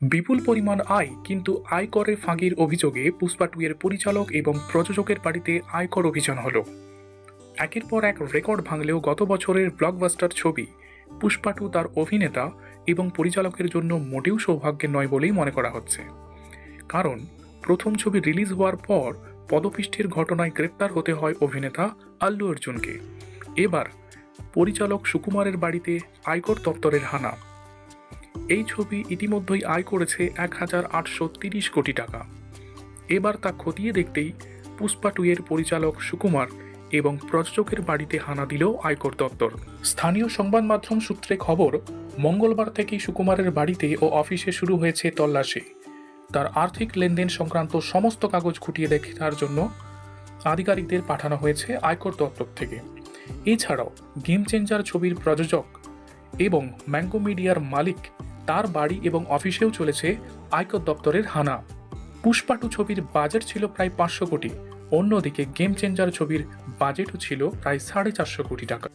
বিপুল পরিমাণ আয় কিন্তু আয়করের ফাঁকির অভিযোগে পুষ্পা টু এর পরিচালক এবং প্রযোজকের বাড়িতে আয়কর অভিযান হল। একের পর এক রেকর্ড ভাঙলেও গত বছরের ব্লকবাস্টার ছবি পুষ্পা টু তার অভিনেতা এবং পরিচালকের জন্য মোটেও সৌভাগ্যের নয় বলেই মনে করা হচ্ছে। কারণ প্রথম ছবি রিলিজ হওয়ার পর পদপিষ্ঠের ঘটনায় গ্রেপ্তার হতে হয় অভিনেতা আল্লু অর্জুনকে। এবার পরিচালক সুকুমারের বাড়িতে আয়কর দপ্তরের হানা। এই ছবি ইতিমধ্যেই আয় করেছে এক হাজার আটশো তিরিশ কোটি টাকা। এবার তা খতিয়ে দেখতেই পুষ্পা টু এর পরিচালক সুকুমার এবং প্রযোজকের বাড়িতে হানা দিল আয়কর দপ্তর। স্থানীয় সংবাদ মাধ্যম সূত্রে খবর, মঙ্গলবার থেকেই সুকুমারের বাড়িতে ও অফিসে শুরু হয়েছে তল্লাশি। তার আর্থিক লেনদেন সংক্রান্ত সমস্ত কাগজ খুঁটিয়ে দেখার জন্য আধিকারিকদের পাঠানো হয়েছে আয়কর দপ্তর থেকে। এছাড়াও গেম চেঞ্জার ছবির প্রযোজক এবং ম্যাঙ্গো মিডিয়ার মালিক তার বাড়ি এবং অফিসেও চলেছে আয়কর দপ্তরের হানা। পুষ্পাটু ছবির বাজেট ছিল প্রায় পাঁচশো কোটি। অন্যদিকে গেম চেঞ্জার ছবির বাজেটও ছিল প্রায় সাড়ে চারশো কোটি টাকা।